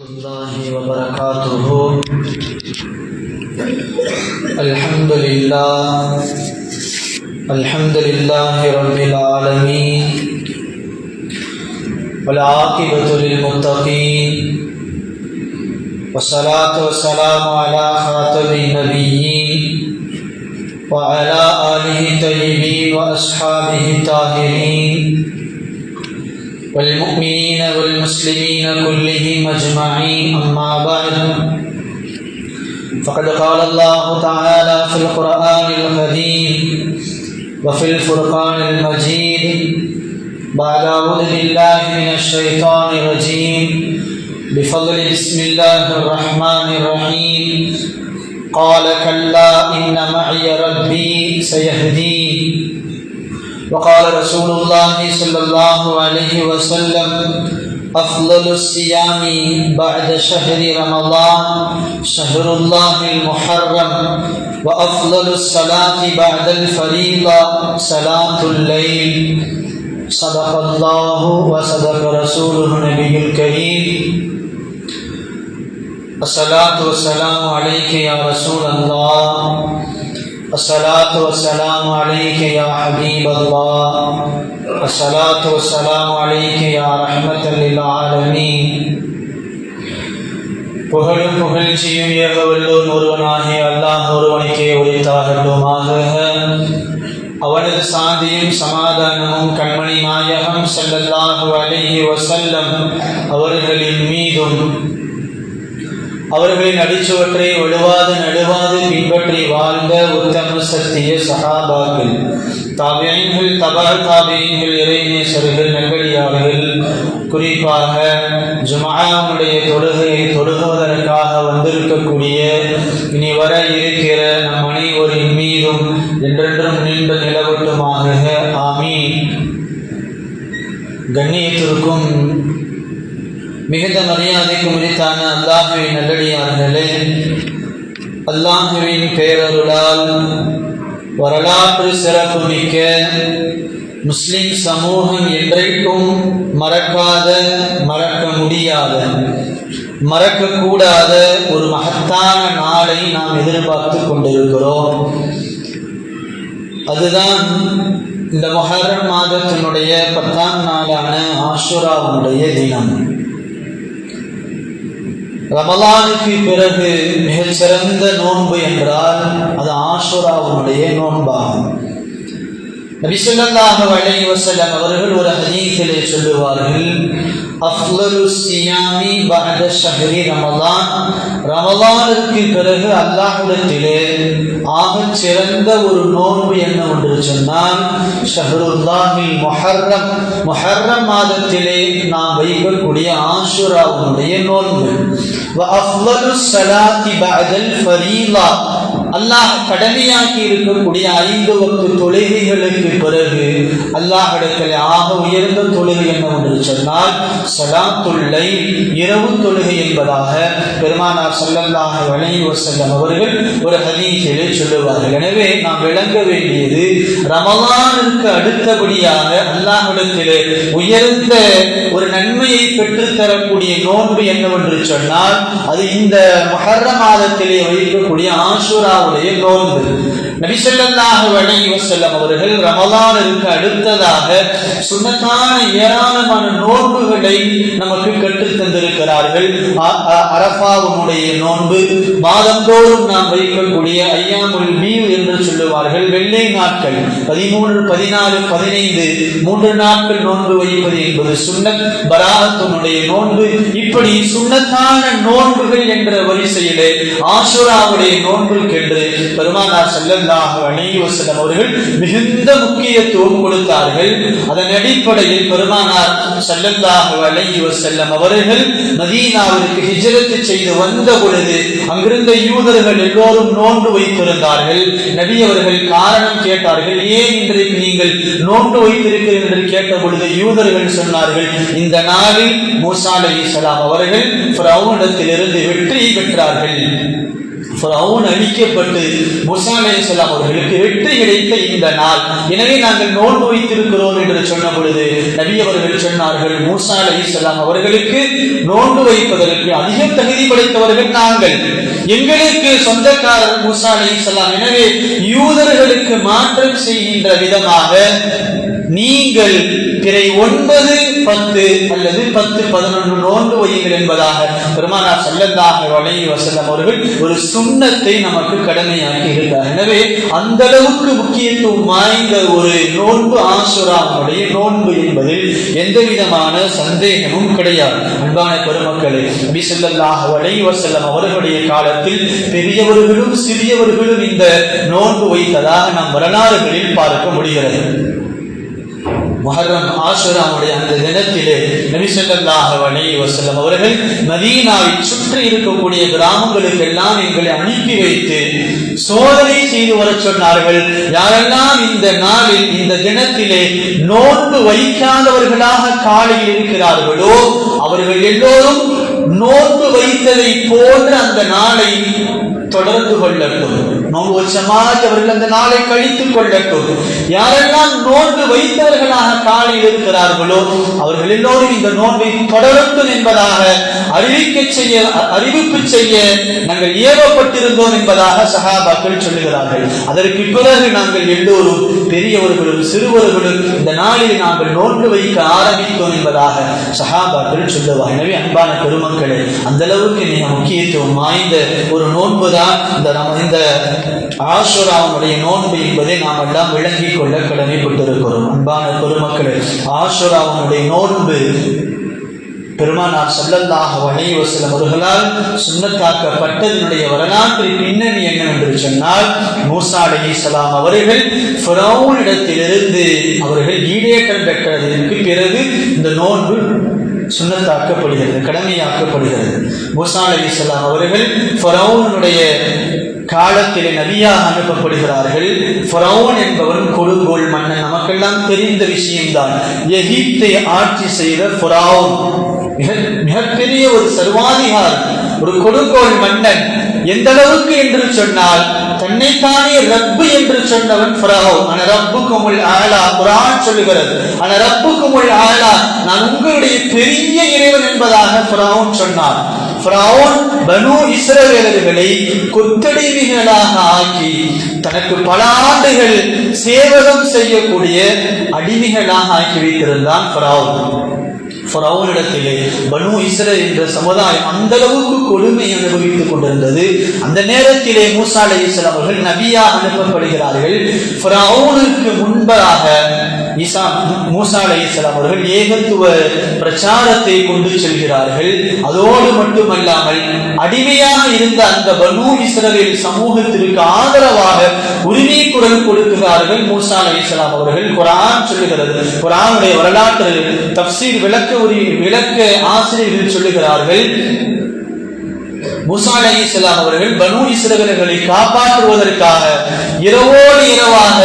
الله وبركاته. الحمد لله الحمد لله رب العالمين والعاقبة للمتقين والصلاة والسلام على خاتم النبيين وعلى آله الطيبين وأصحابه الطاهرين. والمؤمنين والمسلمين كلهم أجمعين، أما بعد. فقد قال الله تعالى في القرآن الكريم وفي الفرقان المجيد بعد أعوذ بالله من الشيطان الرجيم بفضل بسم الله الرحمن الرحيم قال كلا إن معي ربي سيهدين. وقال رسول الله صلى الله عليه وسلم أفضل الصيام بعد شهر رمضان، شهر الله المحرم وأفضل الصلاة بعد الفريضة، صلاة الليل. صدق الله وصدق رسوله النبي الكريم الصلاة والسلام عليك يا رسول الله الصلاة والسلام عليك يا حبيب الله الصلاة والسلام عليك يا رحمة للعالمين புகழும் புகழ்ச்சியும் ஏக வல்லோன் ஒருவனாகிய அல்லாஹ் ஒருவனுக்கே உரித்தாகட்டுமாக அவனது சாந்தியும் சமாதானமும் கண்மணி நாயகம் ஸல்லல்லாஹு அலைஹி வஸல்லம் அவர்களின் மீதும் அவர்களின் அடிச்சுவற்றை ஒழுவாது நடுவாது பின்பற்றி வாழ்ந்த உத்தம சத்திய சகாபாக்கள். தாபியங்கள் தபா தாபியங்கள் இறைநேசர்கள் நெங்கடியாளர்கள் குறிப்பாக ஜுமாவுடைய தொழுகையை தொழுகுவதற்காக வந்திருக்கக்கூடிய இனி வர இருக்கிற நம் அனைவரின் மீதும் என்றென்றும் நீண்ட நிலவட்டுமாக ஆமீன். கண்ணியத்திற்கும் மிகுந்த மரியாதைக்கு உரித்தான அல்லாஹுவின் நல்லடியார்களே அல்லாஹுவின் பேரருளால் வரலாற்று சிறப்புமிக்க முஸ்லிம் சமூகம் என்றைக்கும் மறக்காத மறக்க முடியாத மறக்கக்கூடாத ஒரு மகத்தான நாளை நாம் எதிர்பார்த்து கொண்டிருக்கிறோம். அதுதான் இந்த மொஹரம் மாதத்தினுடைய பத்தாம் நாளான ஆஷுராவுடைய தினம். ரமலானுக்கு பிறகு மிகச் சிறந்த நோன்பு என்றால் அது ஆஷுராவுடைய நோன்பாகும் நபிசல்லாஹு அலைஹி வஸல்லம் அவர்கள் ஒரு ஹதீஸிலே சொல்லுவார்கள் அஃலலு சியாமி பஅத ஷஹரி ரமலான். ரமலானுக்கு பிறகு அல்லாஹ்விடத்திலே ஆக சிறந்த ஒரு நோன்பு என்ன ஒன்று சொன்னால் ஷஹருல்லாஹில் மொஹர்ரம். மொஹர்ரம் மாதத்திலே நாம் வைக்கக்கூடிய ஆஷுராவுடைய நோன்பு. வ அஃலலு பகதல் ஃபரீலா. அல்லாஹ் கடமையாக்கி இருக்கக்கூடிய ஐந்து வக்து தொழுகைகளுக்கு பிறகு அல்லாஹிடத்தில் ஆக உயர்ந்த தொழுகை என்னவென்று சொன்னால் சலாத்துள்ளை இரவு தொழுகை என்பதாக பெருமானார் சல்லல்லாஹ் அலைஹி செல்லம் அவர்கள் ஒரு ஹதீஸிலே சொல்லுவார்கள். எனவே நாம் விளங்க வேண்டியது ரமலானுக்கு அடுத்தபடியாக அல்லாஹிடத்திலே உயர்ந்த ஒரு நன்மையை பெற்றுத்தரக்கூடிய நோன்பு என்னவென்று சொன்னால் அது இந்த மகர மாதத்திலே வைக்கக்கூடிய ஆசுராவுடைய நோன்பு நபிசல்லாஹு அலைஹி வஸல்லம் அவர்கள் ரமலானிற்கு அடுத்ததாக சுன்னத்தான ஏராளமான நோன்புகளை நமக்கு கற்றுத் தந்திருக்கிறார்கள். அரபாவுடைய நோன்பு மாதந்தோறும் நாம் வைக்கக்கூடிய ஐயாமுல் மீவ் என்று சொல்லுவார்கள். வெள்ளை நாட்கள் பதிமூன்று பதினாலு பதினைந்து மூன்று நாட்கள் நோன்பு வைப்பது என்பது சுண்ணத் பராகத்தினுடைய நோன்பு. இப்படி சுண்ணத்தான நோன்புகள் என்ற வரிசையிலே ஆசுராவுடைய நோன்பு என்று பெருமானார் செல்லல்லாக அணைவசனம் அவர்கள் மிகுந்த முக்கியத்துவம் கொடுத்தார்கள். அதன் அடிப்படையில் பெருமானார் செல்லல்லாக அணைவசல்லம் அவர்கள் மதீனாவிற்கு ஹிஜரத்து செய்து வந்த பொழுது அங்கிருந்த யூதர்கள் எல்லோரும் நோன்பு வைத்திருந்தார்கள். நபி அவர்கள் காரணம் கேட்டார்கள் ஏன் இன்றைக்கு நீங்கள் நோன்பு வைத்திருக்கிறீர்கள்? என்று கேட்ட பொழுது யூதர்கள் சொன்னார்கள் இந்த நாளில் மூசா அலி இஸ்லாம் அவர்கள் இருந்து வெற்றியை பெற்றார்கள். அவன் அழிக்கப்பட்டு மூசா அலைஹிஸ்ஸலாம் அவர்களுக்கு வெற்றி கிடைத்த இந்த நாள். எனவே நாங்கள் நோன்பு வைத்திருக்கிறோம் என்று சொன்ன பொழுது நபி அவர்கள் சொன்னார்கள் மூசா அலைஹிஸ்ஸலாம் அவர்களுக்கு நோன்பு வைப்பதற்கு அதிக தகுதி படைத்தவர்கள் நாங்கள். எங்களுக்கு சொந்தக்காரர் மூசா அலைஹிஸ்ஸலாம் எனவே யூதர்களுக்கு மாற்றம் செய்கின்ற விதமாக நீங்கள் பிறை ஒன்பது பத்து அல்லது பத்து பதினொன்று நோன்பு வையுங்கள் என்பதாக பெருமானார் ஸல்லல்லாஹு அலைஹி வஸல்லம் அவர்கள் ஒரு சுண்ணத்தை நமக்கு கடமையாக்கி இருந்தார். எனவே அந்த அளவுக்கு முக்கியத்துவம் வாய்ந்த ஒரு நோன்பு ஆசுராவுடைய நோன்பு என்பதில் எந்த விதமான சந்தேகமும் கிடையாது. அன்பான பெருமக்களே நபி ஸல்லல்லாஹு அலைஹி வஸல்லம் அவர்களுடைய காலத்தில் பெரியவர்களும் சிறியவர்களும் இந்த நோன்பு வைத்ததாக நாம் வரலாறுகளில் பார்க்க முடிகிறது. முஹர்ரம் ஆசுராவுடைய அந்த தினத்திலே நபி அலைஹி அவர்கள் மதீனாவை சுற்றி இருக்கக்கூடிய கிராமங்களுக்கு எல்லாம் எங்களை அனுப்பி வைத்து சோதனை செய்து வரச் சொன்னார்கள். யாரெல்லாம் இந்த நாளில் இந்த தினத்திலே நோன்பு வைக்காதவர்களாக காலையில் இருக்கிறார்களோ அவர்கள் எல்லோரும் நோன்பு வைத்ததை போன்ற அந்த நாளை தொடர்ந்து கொள்ளட்டும். நோன்பு வச்சமாக அவர்கள் அந்த நாளை கழித்துக் கொள்ளட்டும். யாரெல்லாம் நோன்பு வைத்தவர்களாக காலையில் இருக்கிறார்களோ அவர்கள் எல்லோரும் இந்த நோன்பை தொடரட்டும் என்பதாக அறிவிக்க செய்ய அறிவிப்பு செய்ய நாங்கள் ஏவப்பட்டிருந்தோம் என்பதாக சஹாபாக்கள் சொல்லுகிறார்கள். அதற்கு பிறகு நாங்கள் எல்லோரும் பெரியவர்களும் சிறுவர்களும் இந்த நாளில் நாங்கள் நோன்பு வைக்க ஆரம்பித்தோம் என்பதாக சகாபாக்கள் சொல்லுவார் எனவே அன்பான பெருமக்கள் அந்த அளவுக்கு மிக முக்கியத்துவம் வாய்ந்த ஒரு நோன்பு தான் இந்த நம்ம இந்த ஆசுராவுடைய நோன்பு என்பதை நாம் எல்லாம் விளங்கி கொள்ள கடமைப்பட்டிருக்கிறோம். அன்பான பெருமக்களே ஆசுராவுடைய நோன்பு பெருமானார் ஸல்லல்லாஹு அலைஹி வஸல்லம் அவர்களால் சுண்ணத்தாக்கப்பட்டதனுடைய வரலாற்று பின்னணி என்னவென்று சொன்னால் மூசா அலைஹிஸ்ஸலாம் அவர்கள் ஃபிரௌனிடத்திலிருந்து அவர்கள் ஈடேற்றம் பெற்றதற்கு பிறகு இந்த நோன்பு சுண்ணத்தாக்கப்படுகிறது கடமையாக்கப்படுகிறது. மூசா அலைஹிஸ்ஸலாம் அவர்கள் ஃபிரௌனுடைய காலத்திலே நபியாக அனுப்பப்படுகிறார்கள். ஃபரௌன் என்பவன் கொடுங்கோல் மன்னன். நமக்கெல்லாம் தெரிந்த விஷயம்தான். எகிப்தை ஆட்சி செய்த ஃபுராவுன் மிக மிகப்பெரிய ஒரு சர்வாதிகாரி ஒரு கொடுங்கோல் மன்னன். எந்த அளவுக்கு என்று சொன்னால் தன்னைத்தானே ரப்பு என்று சொன்னவன் ஃபிரஹோ ஆனா ரப்புக்கு முள் ஆலா குரான் சொல்லுகிறது. ஆனா ரப்புக்கு முள் ஆலா நான் உங்களுடைய பெரிய இறைவன் என்பதாக ஃபராவுன் சொன்னார். ஃபிரௌன் பனு இஸ்ரவேலர்களை கொத்தடிமைகளாக ஆக்கி தனக்கு பல ஆண்டுகள் சேவகம் செய்யக்கூடிய அடிமைகளாக ஆக்கி வைத்திருந்தான் ஃபிரௌன். ஃபிரௌனிடத்திலே பனு இஸ்ரேல் என்ற சமுதாயம் அந்த அளவுக்கு கொடுமை அனுபவித்துக் கொண்டிருந்தது. அந்த நேரத்திலே மூசா அலைஹிஸ்ஸலாம் அவர்கள் நபியா அனுப்பப்படுகிறார்கள். ஃபிரௌனுக்கு முன்பதாக ஈசா மூசா அலைஹிஸ்ஸலாம் அவர்கள் ஏகத்துவ பிரச்சாரத்தை கொண்டு செல்கிறார்கள். அதோடு மட்டுமல்லாமல் அடிமையாக இருந்த அந்த பனு இஸ்ரவேல் சமூகத்திற்கு ஆதரவாக உரிமை குரல் கொடுக்கிறார்கள் மூசா அலைஹிஸ்ஸலாம் அவர்கள். குரான் சொல்லுகிறது குரானுடைய வரலாற்று தப்சீர் விளக்க உரி விளக்க ஆசிரியர்கள் சொல்லுகிறார்கள் மூசா அலைஹிஸ்ஸலாம் அவர்கள் பனு இஸ்ரவர்களை காப்பாற்றுவதற்காக இரவோடு இரவாக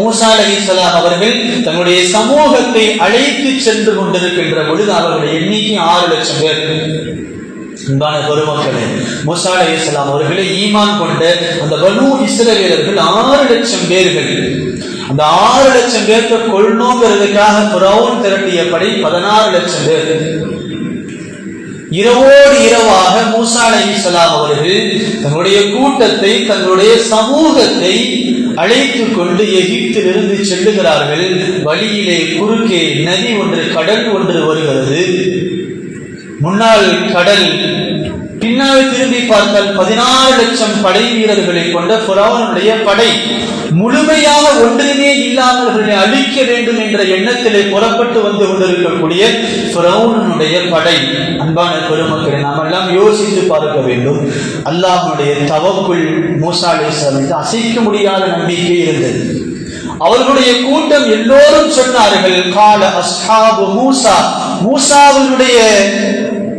மூசா அலைஹிஸ்ஸலாம் அவர்கள் தன்னுடைய சமூகத்தை அழைத்து சென்று கொண்டிருக்கின்ற பொழுது அவர்களுடைய எண்ணிக்கை ஆறு லட்சம் பேர். அன்பான பெருமக்களே மூசா அலைஹிஸ்ஸலாம் அவர்களை ஈமான் கொண்ட அந்த பனு இஸ்ரவேலர்கள் ஆறு லட்சம் பேர்கள். அந்த ஆறு லட்சம் பேர்த்த கொள்ளணுங்கிறதுக்காக புறவும் திரட்டிய படை பதினாறு லட்சம் பேர். இரவோடு இரவாக மூசா அலைஹிஸ்ஸலாம் அவர்கள் தன்னுடைய கூட்டத்தை தங்களுடைய சமூகத்தை அழைத்து கொண்டு எகிப்திலிருந்து செல்லுகிறார்கள். வழியிலே குறுக்கே நதி ஒன்று கடல் ஒன்று வருகிறது. முன்னால் கடல் பின்னால் திரும்பி பார்த்தால் பதினாறு லட்சம் படை வீரர்களை கொண்ட புறாவனுடைய படை. முழுமையாக ஒன்றின் இல்லாமல்களை அழிக்க வேண்டும் என்ற எண்ணத்திலே புறப்பட்டு வந்து கொண்டிருக்கக்கூடிய புறவுனுடைய படை. அன்பான பெருமக்களை நாம் எல்லாம் யோசித்து பார்க்க வேண்டும். அல்லாஹனுடைய தவக்குள் மூசா அலைஹிஸ்ஸலாமுக்கு அசைக்க முடியாத நம்பிக்கை இருந்தது. அவர்களுடைய கூட்டம் எல்லோரும் சொன்னார்கள் கால அஸ்ஹாபு மூசா. மூசாவினுடைய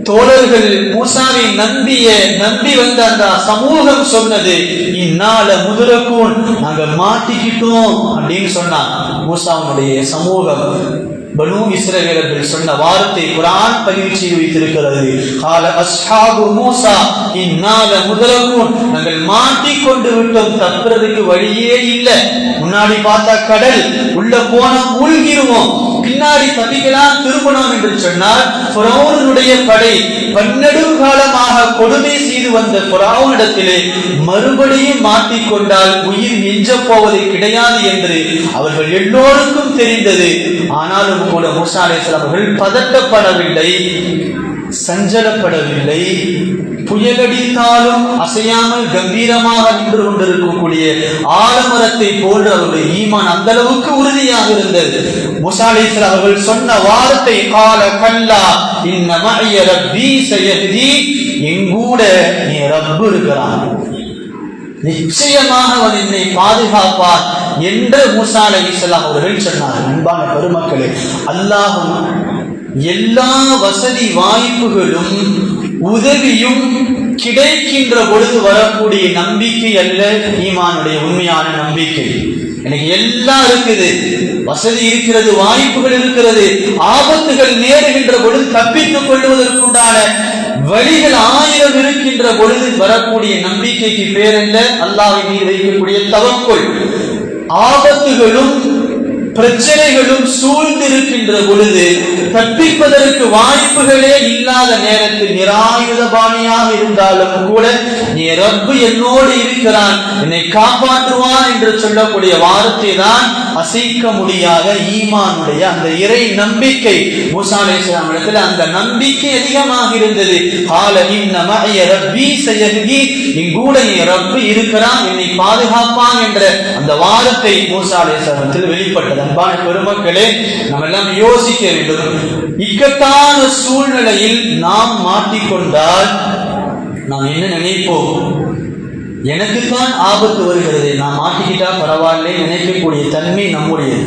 தோழர்கள் மூசாவை நம்பிய நம்பி வந்த அந்த சமூகம் சொன்னது இந்நாள முதுரக்கூன் நாங்க மாட்டிக்கிட்டோம் அப்படின்னு சொன்னான் மூசாவுடைய சமூகம் பனு இஸ்ரவேலர்கள் சொன்ன வார்த்தை குரான் பதிவு செய்து வைத்திருக்கிறது. கால அஸ்ஹாபு மூசா இந்நாள முதலமும் நாங்கள் மாட்டிக்கொண்டு விட்டோம். தப்புறதுக்கு வழியே இல்லை. முன்னாடி பார்த்தா கடல் உள்ள போனா மூழ்கிருவோம். பின்னாடி தப்பிக்கலாம் திரும்பணும் என்று சொன்னால் புறவுனுடைய படை பன்னெடு காலமாக கொடுமை செய்து வந்த புறாவனிடத்திலே மறுபடியும் மாட்டிக்கொண்டால் உயிர் எஞ்ச போவது கிடையாது என்று அவர்கள் எல்லோருக்கும் தெரிந்தது. ஆனாலும் கூட மூசா அவர்கள் பதட்டப்படவில்லை. சஞ்சலப்படவில்லை. புயலடித்தாலும் அசையாமல் கம்பீரமாக நின்று கொண்டிருக்கக்கூடிய ஆலமரத்தை போன்று அவருடைய ஈமான் அந்த அளவுக்கு உறுதியாக இருந்தது. முசாலேஸ்வர் அவர்கள் சொன்ன வார்த்தை கால கல்லா இந்த மழைய ரப்பி சயஹ்தி எங்கூட நீ ரப்பு இருக்கிறான். நிச்சயமாக அவன் என்னை பாதுகாப்பார் என்று மூசா அலைஹிஸ்ஸலாம் அவர்கள் சொன்னார் அன்பான பெருமக்களே அல்லாஹும் எல்லா வசதி வாய்ப்புகளும் உதவியும் கிடைக்கின்ற பொழுது வரக்கூடிய நம்பிக்கை அல்ல ஈமானுடைய உண்மையான நம்பிக்கை. எனக்கு எல்லாம் இருக்குது. வசதி இருக்கிறது வாய்ப்புகள் இருக்கிறது. ஆபத்துகள் நேருகின்ற பொழுது தப்பித்துக் கொள்வதற்குண்டான வழிகள் ஆயிரம் இருக்கின்ற பொழுது வரக்கூடிய நம்பிக்கைக்கு பேர் என்ன அல்லாஹ்வின் மீது வைக்கக்கூடிய தவக்குள். ஆபத்துகளும் பிரச்சனைகளும் சூழ்ந்திருக்கின்ற பொழுது தப்பிப்பதற்கு வாய்ப்புகளே இல்லாத நேரத்தில் நிராயுதபாணியாக இருந்தாலும் கூட நீ ரப்பு என்னோடு இருக்கிறான். என்னை காப்பாற்றுவான் என்று சொல்லக்கூடிய வார்த்தை தான் அசைக்க முடியாத ஈமானுடைய அந்த இறை நம்பிக்கை. மூசாலேஸ்வரம் அந்த நம்பிக்கை அதிகமாக இருந்தது. கால இன்ன ரப்பி சயஹ்தி இங்கூட என் ரப்பு இருக்கிறான் என்னை பாதுகாப்பான் என்ற அந்த வாரத்தை மூசாலேஸ்வரத்தில் வெளிப்பட்டது. அன்பான பெருமக்களே நம்ம எல்லாம் யோசிக்க வேண்டும். இக்கட்டான சூழ்நிலையில் நாம் மாட்டிக்கொண்டால் நாம் என்ன நினைப்போம்? எனக்குத்தான் ஆபத்து வருகிறது. நான் மாட்டிக்கிட்டா பரவாயில்லை நினைக்கக்கூடிய தன்மை நம்முடையது.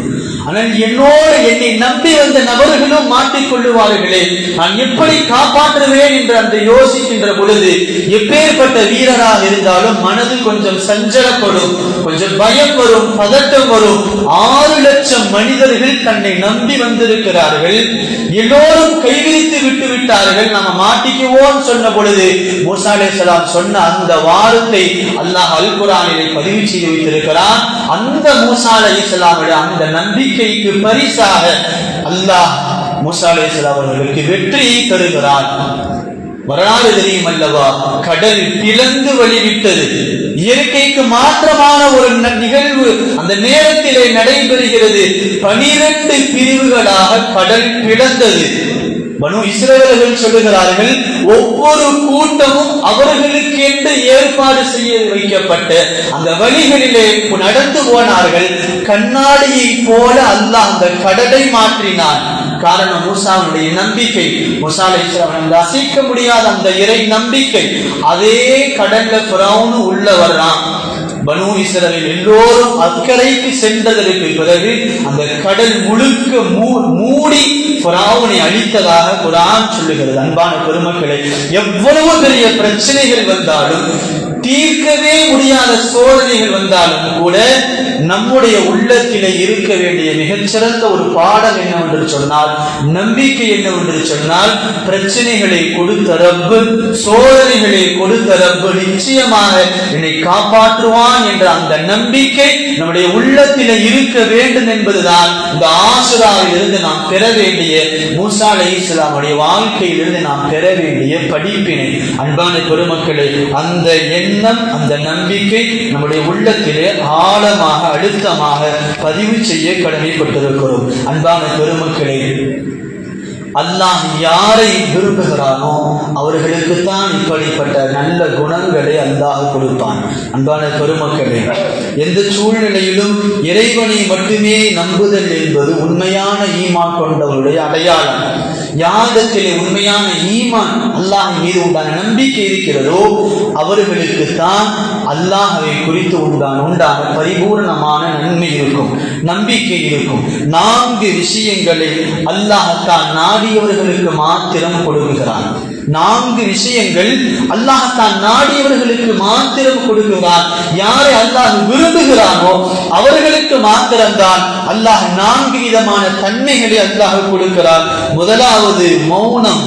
ஆனால் என்னோடு என்னை நம்பி வந்த நபர்களும் மாட்டிக்கொள்ளுவார்களே நான் எப்படி காப்பாற்றுவேன் என்று அந்த யோசிக்கின்ற பொழுது எப்பேற்பட்ட வீரராக இருந்தாலும் மனது கொஞ்சம் சஞ்சலப்படும் கொஞ்சம் பயம் வரும் பதட்டம் வரும். ஆறு லட்சம் மனிதர்கள் தன்னை நம்பி வந்திருக்கிறார்கள். எல்லோரும் கைவிரித்து விட்டு விட்டார்கள். நம்ம மாட்டிக்குவோம் சொன்ன பொழுது மூசாலே சலாம் சொன்ன அந்த வார்த்தை அல்லாஹ் அல் குரானிலே பதிவு செய்து வைத்திருக்கிறான். அந்த மூசா அலை அந்த நம்பிக்கைக்கு பரிசாக அல்லாஹ் முசாலேசர் அவர்களுக்கு வெற்றியை தருகிறார் வரலாறு தெரியும் அல்லவா கடல் பிளந்து வழிவிட்டது. இயற்கைக்கு மாற்றமான ஒரு நிகழ்வு அந்த நேரத்திலே நடைபெறுகிறது. பனிரெண்டு பிரிவுகளாக கடல் பிளந்தது. பனு இஸ்ரேலர்கள் சொல்லுகிறார்கள் ஒவ்வொரு கூட்டமும் அவர்களுக்கென்று ஏற்பாடு செய்ய வைக்கப்பட்டு அந்த வழிகளிலே நடந்து போனார்கள். கண்ணாடியை போல அந்த அந்த கடலை மாற்றினான். காரணம் மூசாவுடைய நம்பிக்கை. மூசா அலைஹிஸ்ஸலாம் அசைக்க முடியாத அந்த இறை நம்பிக்கை. அதே கடல்ல புறவுன்னு உள்ள வர்றான். பனு இஸ்ரவேல் எல்லோரும் அக்கறைக்கு சென்றதற்கு பிறகு அந்த கடல் முழுக்க மூ- மூடி புறாவனை அழித்ததாக குரான் சொல்லுகிறது. அன்பான பெருமக்களை எவ்வளவு பெரிய பிரச்சனைகள் வந்தாலும் தீர்க்கவே முடியாத சோதனைகள் வந்தாலும் கூட நம்முடைய உள்ளத்திலே இருக்க வேண்டிய மிகச்சிறந்த ஒரு பாடம் என்னவென்று சொன்னால் நம்பிக்கை என்னவென்று சொன்னால் பிரச்சனைகளை கொடுத்த ரப்பு சோதனைகளை கொடுத்த ரப்பு நிச்சயமாக என்னை காப்பாற்றுவான் என்ற அந்த நம்பிக்கை நம்முடைய உள்ளத்திலே இருக்க வேண்டும் என்பதுதான் இந்த ஆசுராவில் இருந்து நாம் பெற வேண்டிய மூசா அலி இஸ்லாமுடைய வாழ்க்கையிலிருந்து நாம் பெற வேண்டிய படிப்பினை. அன்பான பெருமக்களே அந்த எண்ணம் அந்த நம்பிக்கை நம்முடைய உள்ளத்திலே ஆழமாக அழுத்தமாக பதிவு செய்ய கடமைப்பட்டிருக்கிறோம். அன்பான பெருமக்களே அல்லாஹ் யாரை விரும்புகிறானோ அவர்களுக்கு தான் இப்படிப்பட்ட நல்ல குணங்களை அல்லாஹ் கொடுப்பான். அன்பான பெருமக்களே எந்த சூழ்நிலையிலும் இறைவனை மட்டுமே நம்புதல் என்பது உண்மையான ஈமா கொண்டவருடைய அடையாளம். யாதத்திலே உண்மையான ஈமான் அல்லாஹ் மீது உண்டான நம்பிக்கை இருக்கிறதோ அவர்களுக்கு தான் அல்லாஹவை குறித்து உண்டான உண்டான பரிபூர்ணமான நன்மை இருக்கும் நம்பிக்கை இருக்கும். நான்கு விஷயங்களை அல்லாஹத்தான் நாடியவர்களுக்கு மாத்திரம் கொடுக்கிறான். நான்கு விஷயங்கள் அல்லாஹ் தான் நாடியவர்களுக்கு மாத்திரம் கொடுக்கிறார் யாரை அல்லாஹ் விரும்புகிறானோ அவர்களுக்கு மாத்திரம்தான் அல்லாஹ் நான்கு விதமான தன்மைகளை அல்லாஹ் கொடுக்கிறார் முதலாவது மௌனம்.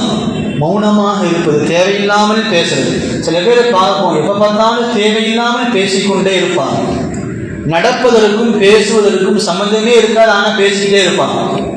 மௌனமாக இருப்பது தேவையில்லாமல் பேசுறது. சில பேரை பார்ப்போம் எப்ப பார்த்தாலும் தேவையில்லாமல் பேசிக்கொண்டே இருப்பாங்க. நடப்பதற்கும் பேசுவதற்கும் சம்பந்தமே இருக்காது ஆனா பேசிக்கிட்டே இருப்பாங்க.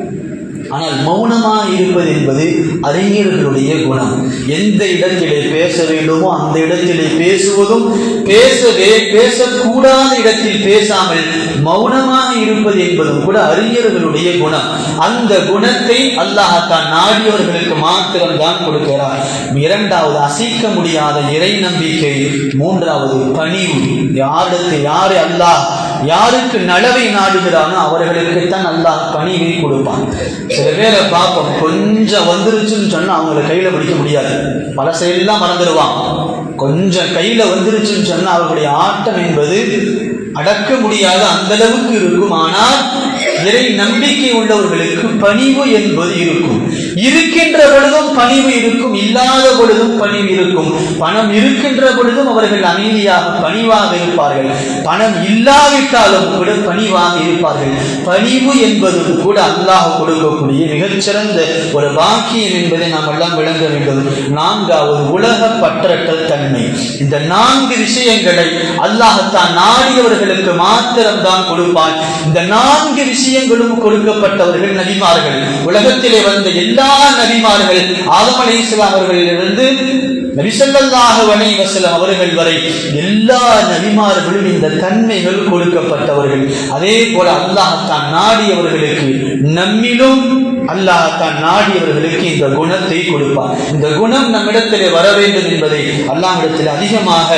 ஆனால் மௌனமாக இருப்பது என்பது அறிஞர்களுடைய குணம். எந்த இடத்திலே பேச வேண்டுமோ அந்த இடத்திலே பேசுவதும் பேசவே பேசக்கூடாத இடத்தில் பேசாமல் மௌனமாக இருப்பது என்பதும் கூட அறிஞர்களுடைய குணம். அந்த குணத்தை அல்லாஹத்தான் நாடியவர்களுக்கு மாத்திரம்தான் கொடுக்கிறார். இரண்டாவது அசைக்க முடியாத இறை நம்பிக்கை. மூன்றாவது பணிவு. யாருக்கு யாரை அல்லாஹ் யாருக்கு நலவை நாடுகிறானோ அவர்களுக்குத்தான் நல்லா பணிவை கொடுப்பான். சில பேரை பார்ப்போம் கொஞ்சம் வந்துருச்சுன்னு சொன்னால் அவங்கள கையில் பிடிக்க முடியாது. பழசையெல்லாம் மறந்துடுவான். கொஞ்சம் கையில் வந்துருச்சுன்னு சொன்னால் அவர்களுடைய ஆட்டம் என்பது அடக்க முடியாத அந்த அளவுக்கு இருக்கும். ஆனால் இறை நம்பிக்கை உள்ளவர்களுக்கு பணிவு என்பது இருக்கும். இருக்கின்ற பொழுதும் பணிவு இருக்கும் இல்லாத பொழுதும் பணிவு இருக்கும். பணம் இருக்கின்ற பொழுதும் அவர்கள் அமைதியாக பணிவாக இருப்பார்கள். பணம் இல்லாவிட்டாலும் கூட பணிவாக இருப்பார்கள். பணிவு என்பதும் கூட அல்லாஹ் கொடுக்கக்கூடிய மிகச்சிறந்த ஒரு பாக்கியம் என்பதை நாம் எல்லாம் விளங்க வேண்டும். நான்காவது உலக பற்றற்ற தன்மை. இந்த நான்கு விஷயங்களை அல்லாஹத்தான் நாடியவர்களுக்கு மாத்திரம்தான் கொடுப்பான். இந்த நான்கு விஷயங்களும் கொடுக்கப்பட்டவர்கள் நபிமார்கள். உலகத்திலே வந்த எல்லா நபிமார்கள் ஆதம் அலைஹிஸ்ஸலாம் அவர்களிலிருந்து நபிசல்லாஹு அலைஹி வசலம் அவர்கள் வரை எல்லா நபிமார்களும் இந்த தன்மைகள் கொடுக்கப்பட்டவர்கள். அதே போல அல்லாஹ் தான் நாடியவர்களுக்கு நம்மிலும் அல்லாஹ் தான் நாடியவர்களுக்கு இந்த குணத்தை கொடுப்பார் இந்த குணம் நம்மிடத்திலே வர வேண்டும் என்பதை அல்லாஹிடத்தில் அதிகமாக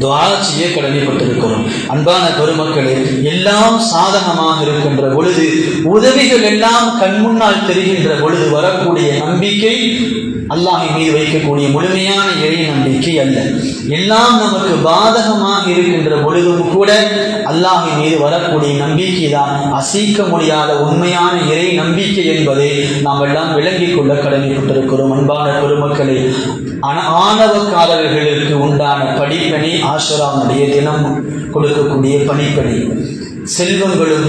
துவா செய்ய கடமைப்பட்டிருக்கிறோம் அன்பான பெருமக்களே எல்லாம் சாதகமாக இருக்கின்ற பொழுது உதவிகள் எல்லாம் கண்முன்னால் தெரிகின்ற பொழுது வரக்கூடிய நம்பிக்கை அல்லாஹின் மீது வைக்கக்கூடிய முழுமையான இறை நம்பிக்கை அல்ல. எல்லாம் நமக்கு பாதகமாக இருக்கின்ற பொழுதும் கூட அல்லாஹின் மீது வரக்கூடிய நம்பிக்கை தான் அசைக்க முடியாத உண்மையான இறை நம்பிக்கை என்பதை நாம் எல்லாம் விளங்கிக் கொள்ள கடமைப்பட்டிருக்கிறோம். அன்பான பெருமக்களை ஆன ஆணவக்காரர்களுக்கு உண்டான படிப்பணி ஆசுராமுடைய தினம் கொடுக்கக்கூடிய பணிப்பணி செல்வங்களும்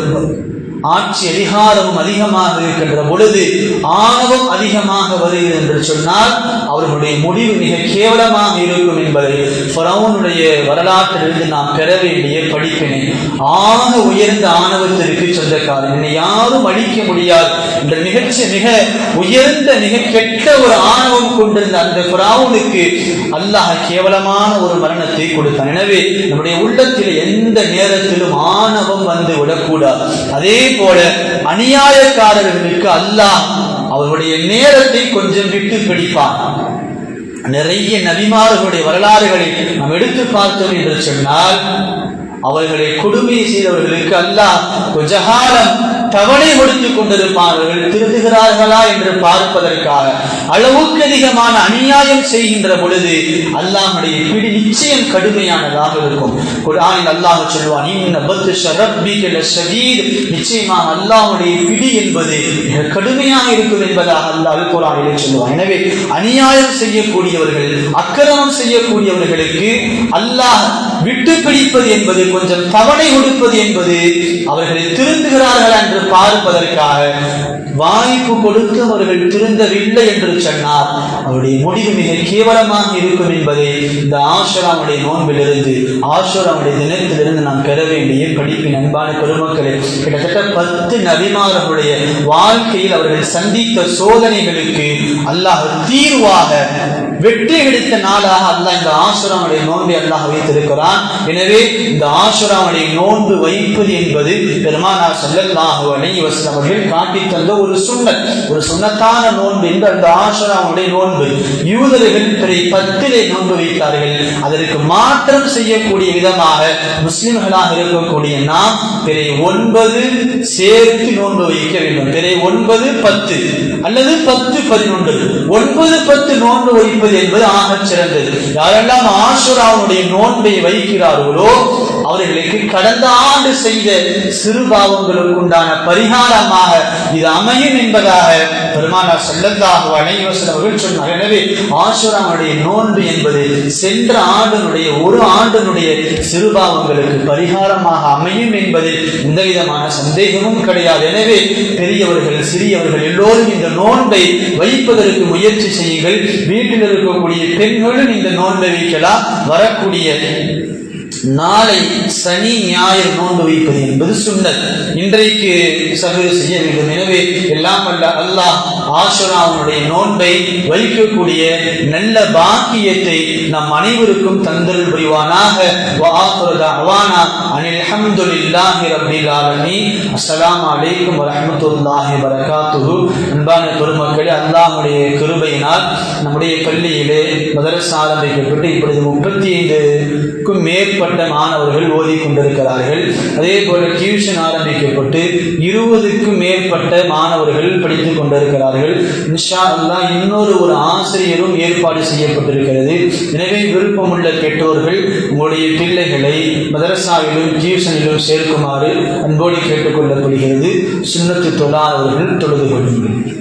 ஆட்சி அதிகாரமும் அதிகமாக இருக்கின்ற பொழுது ஆணவம் அதிகமாக வருகிறது என்று சொன்னால் அவர்களுடைய முடிவு மிக கேவலமாக இருக்கும் என்பதை ஃபரௌனுடைய வரலாற்றிலிருந்து நாம் பெற வேண்டிய படிப்பினை. ஆக உயர்ந்த ஆணவத்திற்கு சொந்தக்காரன். என்னை யாரும் அழிக்க முடியாது என்ற மிகச்ச மிக உயர்ந்த மிக கெட்ட ஒரு ஆணவம் கொண்டிருந்த அந்த ஃபரௌனுக்கு அல்லாஹ் கேவலமான ஒரு மரணத்தை கொடுத்தான். எனவே நம்முடைய உள்ளத்தில் எந்த நேரத்திலும் ஆணவம் வந்து விடக்கூடாது. அதே போல அநியாயக்காரர்களுக்கு அல்லாஹ் அவருடைய நேரத்தை கொஞ்சம் விட்டு பிடிப்பான். நிறைய நபிமார்களுடைய வரலாறுகளை நாம் எடுத்து பார்த்தோம் என்று சொன்னால் அவர்களை கொடுமை செய்தவர்களுக்கு அல்லாஹ் கொஞ்ச காலம் தவணை கொடுத்துக் கொண்டிருப்பார்கள் திருந்துகிறார்களா என்று பார்ப்பதற்காக. அளவுக்கு அதிகமான அநியாயம் செய்கின்ற பொழுது அல்லாஹுடைய பிடி நிச்சயம் கடுமையானதாக இருக்கும். குரானில் அல்லாஹ் சொல்வான் நிச்சயமாக அல்லாஹுடைய பிடி என்பது மிக கடுமையாக இருக்கும் என்பதாக அல்லாஹ் குரானிலே சொல்லுவான். எனவே அநியாயம் செய்யக்கூடியவர்கள் அக்கிரமம் செய்யக்கூடியவர்களுக்கு அல்லாஹ் விட்டு பிடிப்பது என்பது கொஞ்சம் தவணை கொடுப்பது என்பது அவர்களை திருந்துகிறார்கள் என்று பார்ப்பதற்காக வாய்ப்பு கொடுத்து அவர்கள் திருந்தவில்லை என்று சொன்னார். அவருடைய முடிவு மிக கேவலமாக இருக்கும் என்பதை இந்த ஆசுராமுடைய நோன்பிலிருந்து ஆசுராமுடைய தினத்திலிருந்து நாம் பெற வேண்டிய படிப்பின் அன்பான பெருமக்களே கிட்டத்தட்ட பத்து நபிமார்களுடைய வாழ்க்கையில் அவர்கள் சந்தித்த சோதனைகளுக்கு அல்லாஹ் தீர்வாக வெற்றி கிடைத்த நாளாக அல்லாஹ் இந்த ஆசுராமுடைய நோன்பை அல்லாஹ் வைத்திருக்கிறான். எனவே இந்த ஆசுராமுடைய நோன்பு வைப்பது என்பது பெருமானார் ஸல்லல்லாஹு அலைஹி வஸல்லம் அவர்கள் காட்டி தந்த ஒரு சுண்ணத். ஒரு சுன்னத்தான நோன்பு இந்த அந்த ஆசுராமுடைய நோன்பு. யூதர்கள் பிறை பத்திலே நோன்பு வைத்தார்கள். அதற்கு மாற்றம் செய்யக்கூடிய விதமாக முஸ்லிம்களாக இருக்கக்கூடிய நாம் பிறை ஒன்பது சேர்த்து நோன்பு வைக்க வேண்டும். பிறை ஒன்பது பத்து அல்லது பத்து பதினொன்று. ஒன்பது பத்து நோன்பு வைப்பது என்பது ஆகச் சிறந்தது. யாரெல்லாம் ஆசுராவுடைய நோன்பை வைக்கிறார்களோ அவர்களுக்கு கடந்த ஆண்டு செய்த சிறு பாவங்களுக்கு உண்டான பரிகாரமாக இது அமையும் என்பதாக பெருமானார் செல்லந்தாக அனைவசன் அவர்கள் சொன்னார் எனவே ஆசுராவுடைய நோன்பு என்பது சென்ற ஆண்டினுடைய ஒரு ஆண்டினுடைய சிறுபாவங்களுக்கு பரிகாரமாக அமையும் என்பதில் எந்த விதமான சந்தேகமும் கிடையாது. எனவே பெரியவர்கள் சிறியவர்கள் எல்லோரும் இந்த நோன்பை வைப்பதற்கு முயற்சி செய்யுங்கள். வீட்டில் இருக்கக்கூடிய பெண்களும் இந்த நோன்பை வைக்கலாம். வரக்கூடிய நாளை சனி ஞாயிறு நோன்பு வைப்பது என்பது சுண்ணத். இன்றைக்கு சகரு செய்ய வேண்டும். எனவே எல்லாம் அல்ல அல்லாஹ் ஆசுராவுடைய நோன்பை வைக்கக்கூடிய நல்ல பாக்கியத்தை நம் அனைவருக்கும் தந்தல் புரிவானாக. அவானா அனில் அஹமதுல்லாஹி ரபில் ஆலமீன். அஸ்லாம் அலைக்கும் வரமத்துல்லாஹி வரகாத்துஹு. அன்பான பெருமக்களே அல்லாஹுடைய கிருபையினால் நம்முடைய பள்ளியிலே மதரசா ஆரம்பிக்கப்பட்டு இப்பொழுது முப்பத்தி ஐந்துக்கும் மேற்பட்ட மாணவர்கள் ஓதி கொண்டிருக்கிறார்கள் அதே போல டியூஷன் ஆரம்பிக்கப்பட்டு இருபதுக்கும் மேற்பட்ட மாணவர்கள் படித்துக் கொண்டிருக்கிறார்கள். இன்ஷா அல்லாஹ் இன்னொரு ஒரு ஆசிரியரும் ஏற்பாடு செய்யப்பட்டிருக்கிறது. எனவே விருப்பமுள்ள பெற்றோர்கள் உங்களுடைய பிள்ளைகளை மதரசாவிலும் டியூஷனிலும் சேர்க்குமாறு அன்போடு கேட்டுக்கொள்ளப்படுகிறது. சுண்ணத்து தொழாதவர்கள் தொழுது கொள்ளுங்கள்.